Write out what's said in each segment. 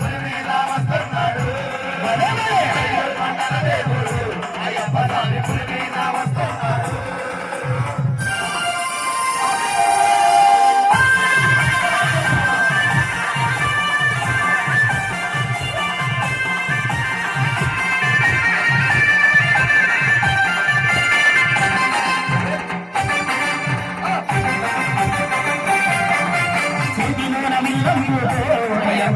திருமேதாமஸ்தர்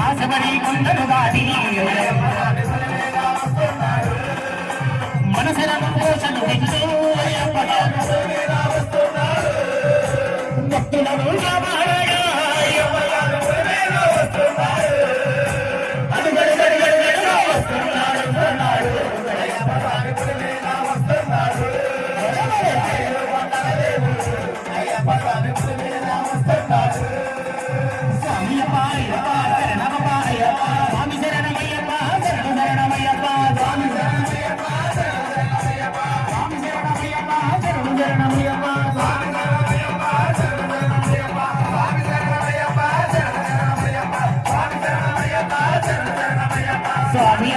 ఆశపడి కొండలు దాటి Yeah.